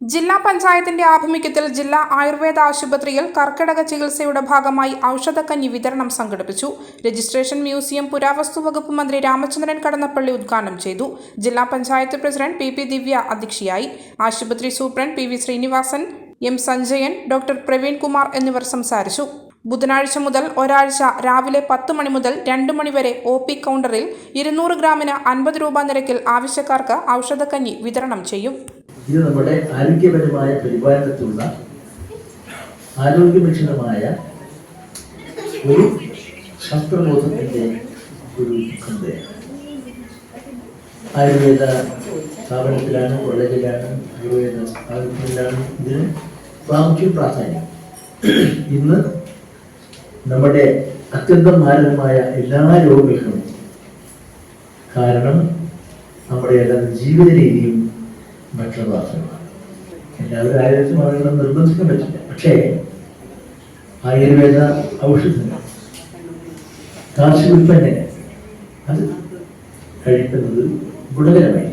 ജില്ലാ പഞ്ചായത്തിന്റെ ആഭിമുഖ്യത്തിൽ ജില്ലാ ആയുർവേദ ആശുപത്രിയിൽ കർക്കിടക ചികിത്സയുടെ ഭാഗമായി ഔഷധക്കഞ്ഞി വിതരണം സംഘടിപ്പിച്ചു. രജിസ്ട്രേഷൻ മ്യൂസിയം പുരാവസ്തു വകുപ്പ് മന്ത്രി രാമചന്ദ്രൻ കടന്നപ്പള്ളി ഉദ്ഘാടനം ചെയ്തു. ജില്ലാ panchayat president P P Divya അധ്യക്ഷയായി. ആശുപത്രി superintendent P V Srinivasan M Sanjayan doctor Praveen Kumar എന്നിവർ സംസാരിച്ചു. ബുധനാഴ്ച മുതൽ ഒരാഴ്ച രാവിലെ പത്ത് മണി മുതൽ രണ്ട് മണിവരെ ഒ പി കൗണ്ടറിൽ ഇരുന്നൂറ് ഗ്രാമിന് അൻപത് രൂപ നിരക്കിൽ ആവശ്യക്കാർക്ക് ഔഷധക്കഞ്ഞി വിതരണം ചെയ്യും. ഇത് നമ്മുടെ ആരോഗ്യപരമായ പരിപാലനത്തിലുള്ള ആരോഗ്യപക്ഷണമായ ഒരു ശാസ്ത്രബോധത്തിന്റെ ഒരു ആയുർവേദ സ്ഥാപനത്തിലാണ് കോളേജിലാണ് ആയുർവേദ സ്ഥാപനത്തിലാണ് ഇതിന് പ്രാമുഖ്യം പ്രാധാന്യം. ഇന്ന് നമ്മുടെ അത്യന്തം മാരകമായ എല്ലാ രോഗങ്ങൾക്കും കാരണം നമ്മുടെ എല്ലാം ജീവിത രീതിയും ഭക്ഷണവാസനമാണ് എല്ലാവരും ആയുർവേദം പറയണം നിർബന്ധിക്കാൻ പറ്റില്ല. പക്ഷേ ആയുർവേദ ഔഷധങ്ങൾ കാർഷിക ഉൽപ്പന്നങ്ങൾ അത് കഴിക്കുന്നത് ഗുണകരമായി.